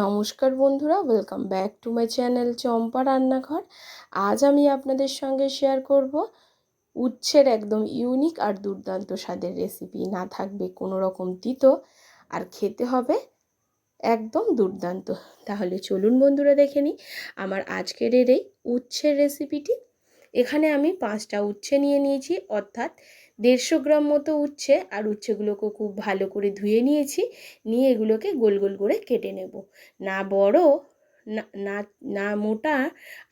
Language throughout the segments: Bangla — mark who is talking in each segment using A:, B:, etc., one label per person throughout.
A: নমস্কার বন্ধুরা welcome back to my channel Champa রান্নাঘর। আজ আমি আপনাদের সঙ্গে শেয়ার করব উচ্ছের একদম ইউনিক আর দুর্দান্ত স্বাদের রেসিপি না থাকবে কোনো রকম তিতো, আর খেতে হবে একদম দুর্দান্ত। তাহলে চলুন বন্ধুরা দেখে নিই আমার আজকের এর এই উচ্ছের রেসিপিটি এখানে আমি পাঁচটা উচ্ছে নিয়ে নিয়েছি, অর্থাৎ দেড়শো গ্রাম মতো উচ্ছে, আর উচ্ছেগুলোকে খুব ভালো করে ধুয়ে নিয়েছি। নিয়ে এগুলোকে গোল গোল করে কেটে নেব। না বড়, না না না মোটা,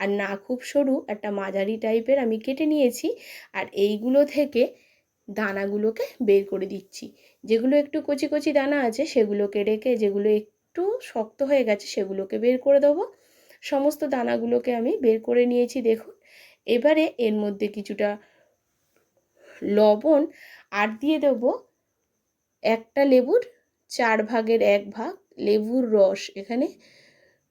A: আর না খুব সরু, একটা মাঝারি টাইপের আমি কেটে নিয়েছি। আর এইগুলো থেকে দানাগুলোকে বের করে দিচ্ছি। যেগুলো একটু কচি কচি দানা আছে, সেগুলোকে রেখে যেগুলো একটু শক্ত হয়ে গেছে, সেগুলোকে বের করে দেবো। সমস্ত দানাগুলোকে আমি বের করে নিয়েছি, দেখুন। এবারে এর মধ্যে কিছুটা লবণ আর দিয়ে দেব একটা লেবুর চার ভাগের এক ভাগ লেবুর রস। এখানে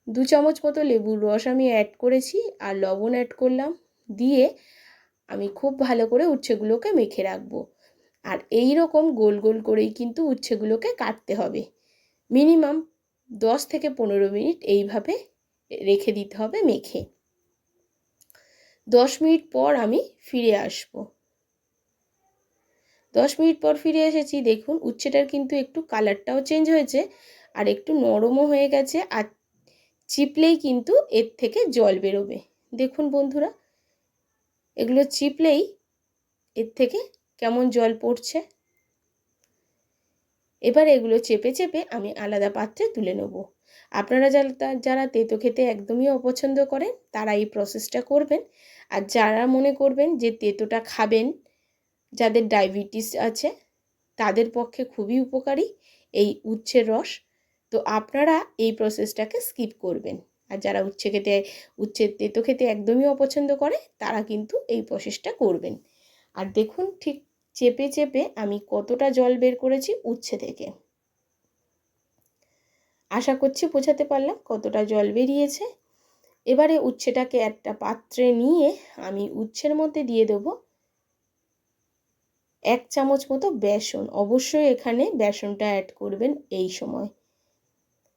A: দু চামচ মতো লেবুর রস আমি অ্যাড করেছি আর লবণ অ্যাড করলাম। দিয়ে আমি খুব ভালো করে উচ্ছেগুলোকে মেখে রাখব। আর এই রকম গোল গোল করেই কিন্তু উচ্ছেগুলোকে কাটতে হবে। মিনিমাম দশ থেকে পনেরো মিনিট এইভাবে রেখে দিতে হবে মেখে। দশ মিনিট পর আমি ফিরে আসব। দশ মিনিট পর ফিরে এসেছি। দেখুন, উচ্ছেটার কিন্তু একটু কালারটাও চেঞ্জ হয়েছে আর একটু নরমও হয়ে গেছে আর চিপলেই কিন্তু এর থেকে জল বেরোবে। দেখুন বন্ধুরা, এগুলো চিপলেই এর থেকে কেমন জল পড়ছে। এবার এগুলো চেপে চেপে আমি আলাদা পাত্রে তুলে নেব। আপনারা যারা যারা তেতো খেতে একদমই অপছন্দ করেন, তারা এই প্রসেসটা করবেন। আর যারা মনে করবেন যে তেতোটা খাবেন যাদের ডায়াবেটিস আছে, তাদের পক্ষে খুবই উপকারী এই উচ্ছের রস। তো আপনারা এই প্রসেসটাকে স্কিপ করবেন। আর যারা উচ্ছে খেতে, উচ্ছে তেতো খেতে একদমই অপছন্দ করে, তারা কিন্তু এই প্রসেসটা করবেন। আর দেখুন ঠিক চেপে চেপে আমি কতটা জল বের করেছি উচ্ছে থেকে। আশা করছি বোঝাতে পারলাম কতটা জল বেরিয়েছে। এবারে উচ্ছেটাকে একটা পাত্রে নিয়ে আমি উচ্ছের মধ্যে দিয়ে দেব। এক চামচ মতো বেসন। অবশ্যই এখানে বেসনটা অ্যাড করবেন এই সময়।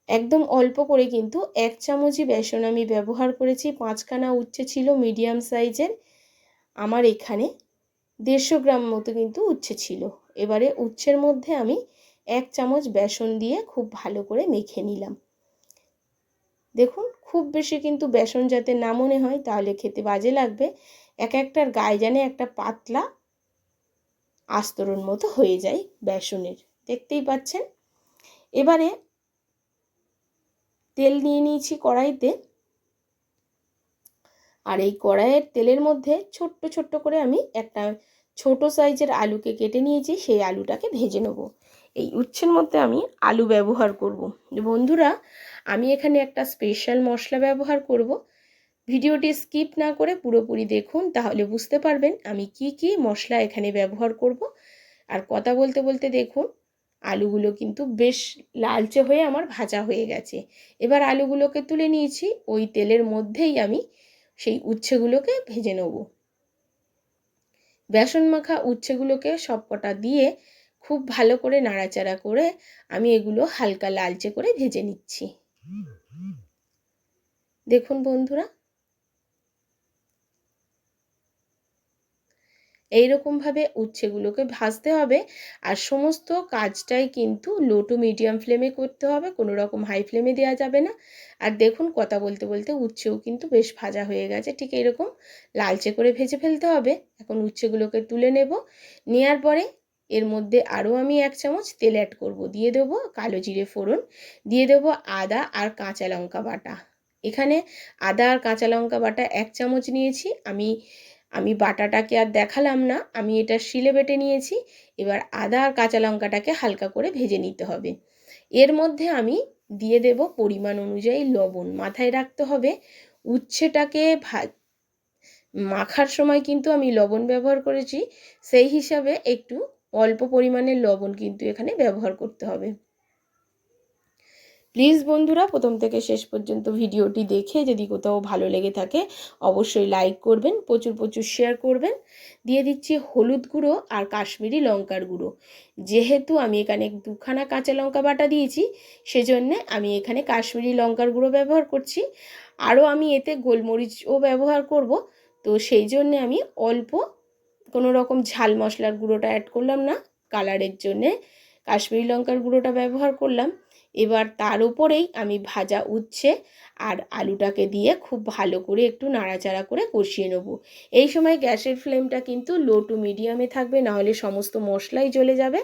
A: একদম অল্প করে কিন্তু এক চামচই বেসন আমি ব্যবহার করেছি। পাঁচখানা উচ্ছে ছিল মিডিয়াম সাইজের আমার এখানে দেড়শো গ্রাম মতো কিন্তু উচ্ছে ছিল। এবারে উচ্ছের মধ্যে আমি এক চামচ বেসন দিয়ে খুব ভালো করে মেখে নিলাম। দেখুন, খুব বেশি কিন্তু বেসন যাতে না মনে হয়, তাহলে খেতে বাজে লাগবে। এক একটার গায়ে জানে একটা পাতলা আস্তরণ মতো হয়ে যায় বেসনের। দেখতেই পাচ্ছেন? এবারে তেল নিয়ে নিয়েছি কড়াইতে। আর এই কড়াইয়ের তেলের মধ্যে ছোট্ট ছোট্ট করে আমি একটা ছোট সাইজের আলুকে কেটে নিয়েছি, সেই আলুটাকে ভেজে নেব। এই উচ্ছের মধ্যে আমি আলু ব্যবহার করব। বন্ধুরা, আমি এখানে একটা স্পেশাল মশলা ব্যবহার করব। ভিডিওটি স্কিপ না করে পুরোপুরি দেখুন, তাহলে বুঝতে পারবেন আমি কি কি মশলা এখানে ব্যবহার করব। আর কথা বলতে বলতে দেখুন, আলুগুলো কিন্তু বেশ লালচে হয়ে আমার ভাজা হয়ে গেছে। এবার আলুগুলোকে তুলে নিয়েছি, ওই তেলের মধ্যেই আমি সেই উচ্ছেগুলোকে ভেজে নেব। বেসন মাখা উচ্ছেগুলোকে সবকটা দিয়ে খুব ভালো করে নাড়াচাড়া করে আমি এগুলো হালকা লালচে করে ভেজে নিচ্ছি। দেখুন বন্ধুরা এইরকমভাবে উচ্ছেগুলোকে ভাজতে হবে। আর সমস্ত কাজটাই কিন্তু লো টু মিডিয়াম ফ্লেমে করতে হবে, কোনো রকম হাই ফ্লেমে দেওয়া যাবে না। আর দেখুন কথা বলতে বলতে উচ্ছেও কিন্তু বেশ ভাজা হয়ে গেছে, ঠিক এরকম লালচে করে ভেজে ফেলতে হবে। এখন উচ্ছেগুলোকে তুলে নেব। নেওয়ার পরে এর মধ্যে আরও আমি এক চামচ তেল অ্যাড করব, দিয়ে দেবো কালো জিরে ফোড়ন, দিয়ে দেবো আদা আর কাঁচা লঙ্কা বাটা। এখানে আদা আর কাঁচা লঙ্কা বাটা এক চামচ নিয়েছি, আমি আমি বাটাটাকে আর দেখালাম না, আমি এটা শিলে বেটে নিয়েছি, এবার আদা আর কাঁচা লঙ্কাটাকে হালকা করে ভেজে নিতে হবে। এর মধ্যে আমি দিয়ে দেব পরিমাণ অনুযায়ী লবণ, মাথায় রাখতে হবে উচ্ছেটাকে ভা, মাখার সময় কিন্তু আমি লবণ ব্যবহার করেছি, সেই হিসাবে একটু অল্প পরিমাণের লবণ কিন্তু এখানে ব্যবহার করতে হবে। প্লিজ বন্ধুরা, প্রথম থেকে শেষ পর্যন্ত ভিডিওটি দেখে যদি কোথাও ভালো লেগে থাকে, অবশ্যই লাইক করবেন, প্রচুর প্রচুর শেয়ার করবেন। দিয়ে দিচ্ছি হলুদ গুঁড়ো আর কাশ্মীরি লঙ্কার গুঁড়ো। যেহেতু আমি এখানে দুখানা কাঁচা লঙ্কা বাটা দিয়েছি, সেজন্যে আমি এখানে কাশ্মীরি লঙ্কার গুঁড়ো ব্যবহার করছি। আরও আমি এতে গোলমরিচও ব্যবহার করব, তো সেই জন্যে আমি অল্প কোনো রকম ঝাল মশলার গুঁড়োটা অ্যাড করলাম না। কালারের জন্যে কাশ্মীরি লঙ্কার গুঁড়োটা ব্যবহার করলাম। এবার তার উপরেই আমি ভাজা উচ্ছে আর আলুটাকে দিয়ে খুব ভালো করে একটু নাড়াচাড়া করে কষিয়ে নেব। এই সময় গ্যাসের ফ্লেমটা কিন্তু লো টু মিডিয়ামে থাকবে, নাহলে সমস্ত মশলাই জ্বলে যাবে।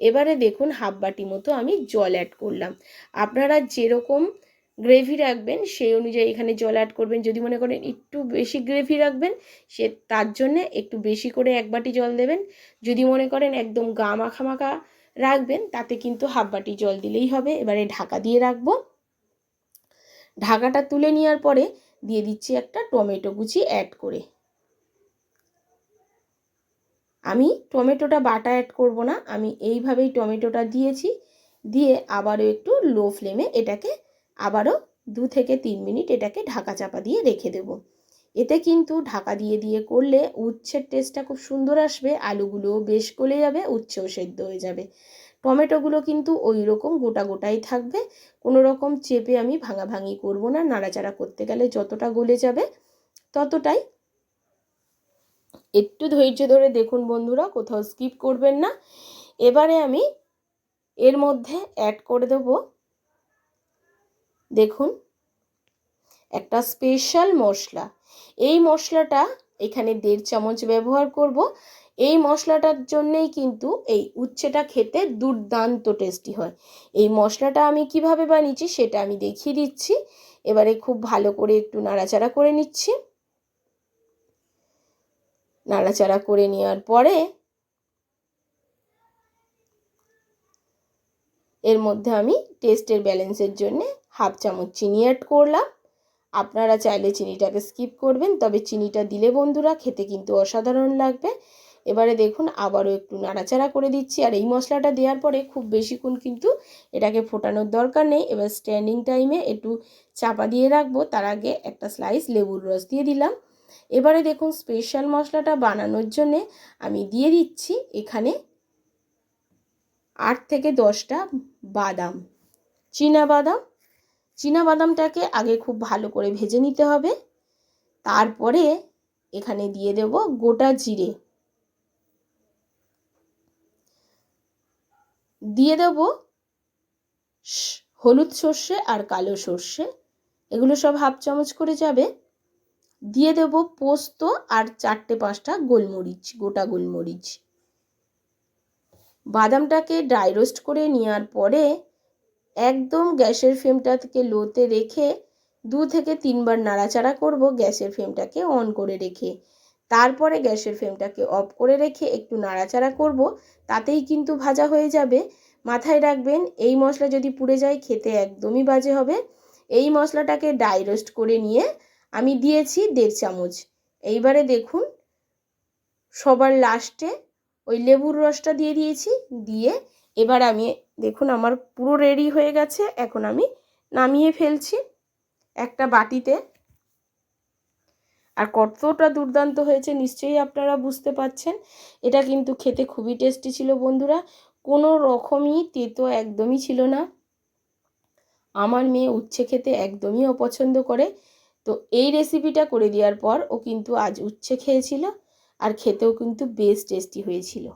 A: এবারে দেখুন হাফ বাটি মতো আমি জল অ্যাড করলাম। আপনারা যেরকম গ্রেভি রাখবেন, সেই অনুযায়ী এখানে জল অ্যাড করবেন। যদি মনে করেন একটু বেশি গ্রেভি রাখবেন, সে তার জন্যে একটু বেশি করে এক বাটি জল দেবেন। যদি মনে করেন একদম গা মাখা মাখা রাখবেন, তাতে কিন্তু হাফ বাটি জল দিলেই হবে। এবারে ঢাকা দিয়ে রাখব। ঢাকাটা তুলে নেওয়ার পরে দিয়ে দিচ্ছি একটা টমেটো কুচি অ্যাড করে। আমি টমেটোটা বাটা অ্যাড করব না, আমি এইভাবেই টমেটোটা দিয়েছি। দিয়ে আবারও একটু লো ফ্লেমে এটাকে আবারও দু থেকে তিন মিনিট এটাকে ঢাকা চাপা দিয়ে রেখে দেব। এতে কিন্তু ঢাকা দিয়ে দিয়ে করলে উচ্ছের টেস্টটা খুব সুন্দর আসবে আলুগুলো বেশ গলে যাবে, উচ্ছেও সেদ্ধ হয়ে যাবে। টমেটোগুলো কিন্তু ওই রকম গোটা গোটাই থাকবে কোনো রকম চেপে আমি ভাঙাভাঙি করব না, নাড়াচাড়া করতে গেলে যতটা গলে যাবে ততটাই। একটু ধৈর্য ধরে দেখুন বন্ধুরা, কোথাও স্কিপ করবেন না। এবারে আমি এর মধ্যে অ্যাড করে দেব, দেখুন, একটা স্পেশাল মশলা। এই মশলাটা এখানে দেড় চামচ ব্যবহার করব। এই মশলাটার জন্যেই কিন্তু এই উচ্ছেটা খেতে দুর্দান্ত টেস্টি হয়। এই মশলাটা আমি কীভাবে বানিয়েছি সেটা আমি দেখিয়ে দিচ্ছি। এবারে খুব ভালো করে একটু নাড়াচাড়া করে নিচ্ছি। নাড়াচাড়া করে নেওয়ার পরে এর মধ্যে আমি টেস্টের ব্যালেন্সের জন্যে হাফ চামচ চিনি অ্যাড করলাম। আপনারা চাইলে চিনিটাকে স্কিপ করবেন, তবে চিনিটা দিলে বন্ধুরা খেতে কিন্তু অসাধারণ লাগবে। এবারে দেখুন, আবারও একটু নাড়াচাড়া করে দিচ্ছি, আর এই মশলাটা দেওয়ার পরে খুব বেশিক্ষণ কিন্তু এটাকে ফোটানোর দরকার নেই। এবার স্ট্যান্ডিং টাইমে একটু চাপা দিয়ে রাখব, তার আগে একটা স্লাইস লেবুর রস দিয়ে দিলাম। এবারে দেখুন স্পেশাল মশলাটা বানানোর জন্যে আমি দিয়ে দিচ্ছি এখানে আট থেকে দশটা বাদাম, চীনা বাদাম। বাদামটাকে আগে খুব ভালো করে ভেজে নিতে হবে। তারপরে এখানে দিয়ে দেব গোটা জিরে। দিয়ে দেব হলুদ সর্ষে আর কালো সর্ষে। এগুলো সব হাফ চামচ করে যাবে। দিয়ে দেব পোস্ত আর চারটে পাঁচটা গোলমরিচ, গোটা গোলমরিচ। বাদামটাকে ড্রাই রোস্ট করে নেওয়ার পরে একদম গ্যাসের ফ্লেমটা থেকে লোতে রেখে দু থেকে তিনবার নাড়াচাড়া করব গ্যাসের ফ্লেমটাকে অন করে রেখে। তারপরে গ্যাসের ফ্লেমটাকে অফ করে রেখে একটু নাড়াচাড়া করব, তাতেই কিন্তু ভাজা হয়ে যাবে। মাথায় রাখবেন, এই মশলা যদি পুড়ে যায় খেতে একদমই বাজে হবে। এই মশলাটাকে ডাই রোস্ট করে নিয়ে আমি দিয়েছি দেড় চামচ। এইবারে দেখুন, সবার লাস্টে ওই লেবুর রসটা দিয়ে দিয়েছি, দিয়ে এবার আমি, দেখুন আমার পুরো রেডি হয়ে গেছে, এখন আমি নামিয়ে ফেলছি একটা বাটিতে। আর কতটা দুর্দান্ত হয়েছে নিশ্চয়ই আপনারা বুঝতে পাচ্ছেন এটা কিন্তু খেতে খুবই টেস্টি ছিল বন্ধুরা। কোনো রকমই তেতো একদমই ছিল না। আমার মেয়ে উচ্ছে খেতে একদমই অপছন্দ করে। তো এই রেসিপিটা করে দেওয়ার পর ও কিন্তু আজ উচ্ছে খেয়েছিল আর খেতেও কিন্তু বেশ টেস্টি হয়েছিল।